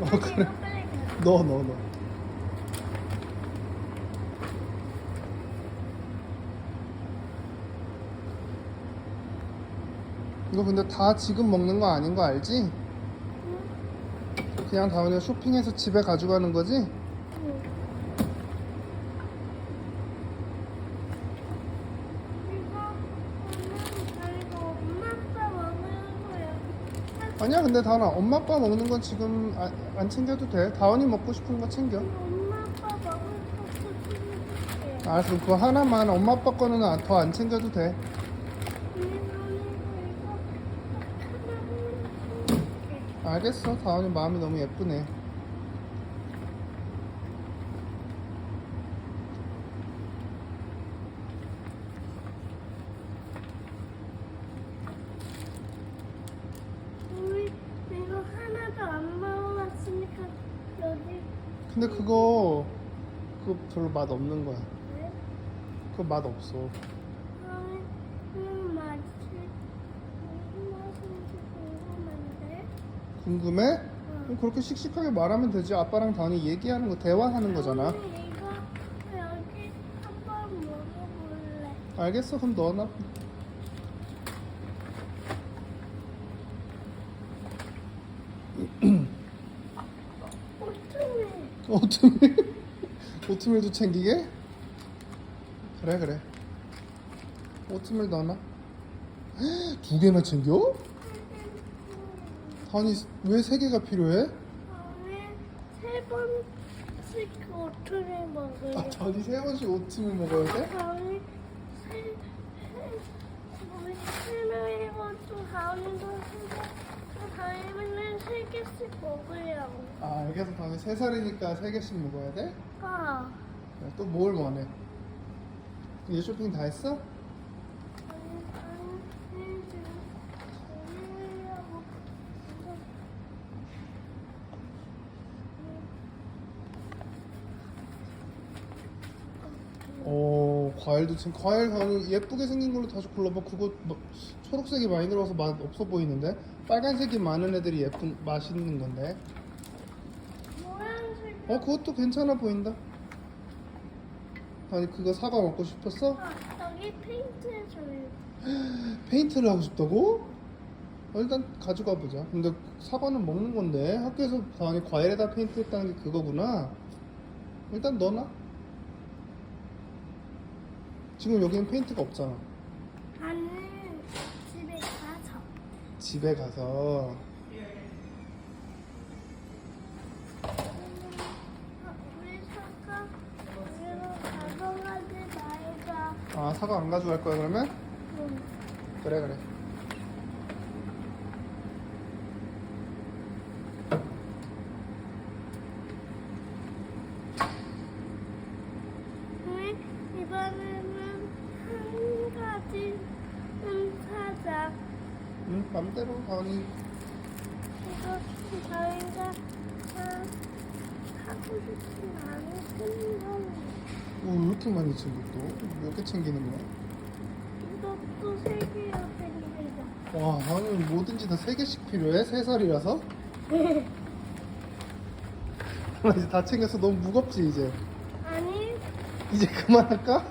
어, 그래. 넣어 넣어 넣어 이거 근데 다 지금 먹는 거 아닌 거 알지? 그냥 다은이가 쇼핑해서 집에 가져가는 거지? 응. 이거 오늘 이거 엄마 아빠 먹는 거야. 아니야 근데 다은아 엄마 아빠 먹는 건 지금 아- 안 챙겨도 돼. 다은이 먹고 싶은 거 챙겨. 엄마 아빠 먹을 챙겨줄게. 알았어 그럼 그거 하나만 엄마 아빠 거는 더 안 챙겨도 돼. 알겠어. 다은이 마음이 너무 예쁘네 우리 이거 하나도 안 먹어봤으니까 여기 근데 그거 그거 별로 맛 없는 거야 왜? 그거 맛 없어 아니 음 맛이 무슨 맛인지 궁금한데. 궁금해? 응. 그럼 그렇게 씩씩하게 말하면 되지 아빠랑 다은이 얘기하는 거 대화하는 거잖아 언니 이거 여기 한번 먹어볼래. 알겠어 그럼 넣어놔 어쩌네. 오트밀 오트밀도 챙기게? 그래 그래 오트밀 넣어놔 두 개나 챙겨? 다은이 왜세 개가 필요해? 세 번씩 오트를 먹을래. 아 다은이 세 번씩 오트밀 먹어야 돼? 다음에 세, 세, 세 것도 다음에도 세 개, 또 다음에는 세 개씩 먹으려고. 아 알겠어 다은이 세 살이니까 세 개씩 먹어야 돼? 아, 또뭘 원해? 이제 쇼핑 다 했어? 아 과일도 지금 과일 가는 예쁘게 생긴 걸로 다시 골라봐 그거 뭐, 초록색이 많이 들어가서 맛 없어 보이는데 빨간색이 많은 애들이 예쁜 맛있는 건데. 어 그것도 괜찮아 보인다 아니 그거 사과 먹고 싶었어? 아, 여기 페인트 해줘요. 페인트를 하고 싶다고? 어, 일단 가져가 보자 근데 사과는 먹는 건데 학교에서 다니 과일에다 페인트 했다는 게 그거구나 일단 넣어놔 지금 여기는 페인트가 없잖아 나는 집에 가서. 집에 가서 우리 사과 우리로 가져가지 말자. 아 사과 안 가져갈 거야 그러면? 응. 그래 그래 우리 이번에는 한 가지는 사자. 응 맘대로 다니 이거 저희가 사, 하고 않은 거. 오, 왜 이렇게 많이 챙겨 또몇 개 챙기는 거야? 이것도 세 개야 생기자. 와 나는 뭐든지 다 세 개씩 필요해? 세 살이라서? 나 이제 다 챙겨서 너무 무겁지 이제 아니 이제 그만할까?